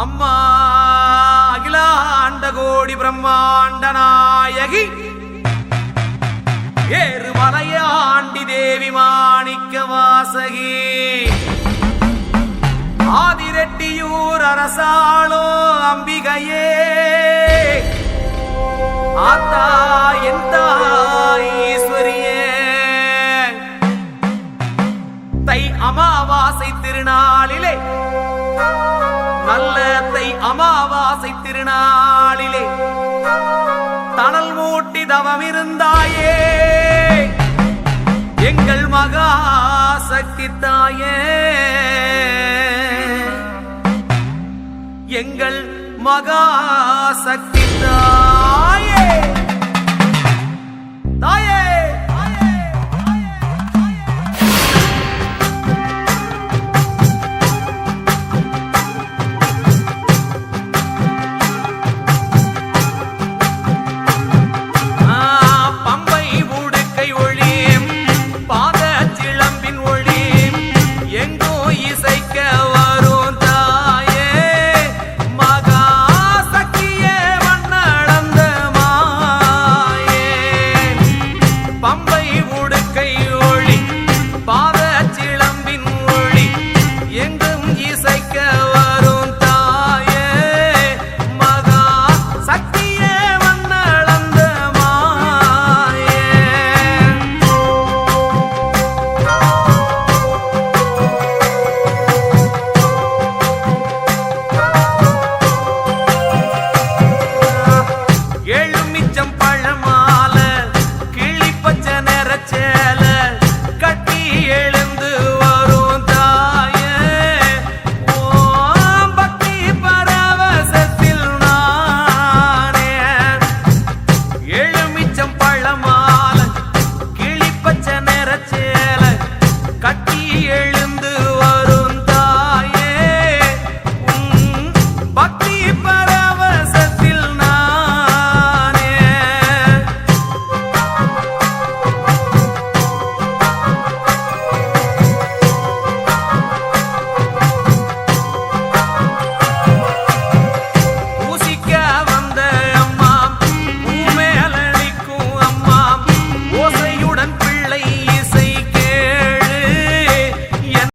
அம்மா அகிலாண்ட கோடி பிரம்மாண்ட நாயகி ஏறு மலையாண்டி தேவி மாணிக்க வாசகி. ஆதிரெட்டியூர் அரசாளோ அம்பிகையே ஆத்தா என் தாயஸ்வரியே தை அமாவாசை திருநாளிலே திருநாளிலே தணல் மூட்டி தவமிருந்தாயே எங்கள் மகா சக்தி தாயே. எங்கள் மகா சக்தி தாய் i'm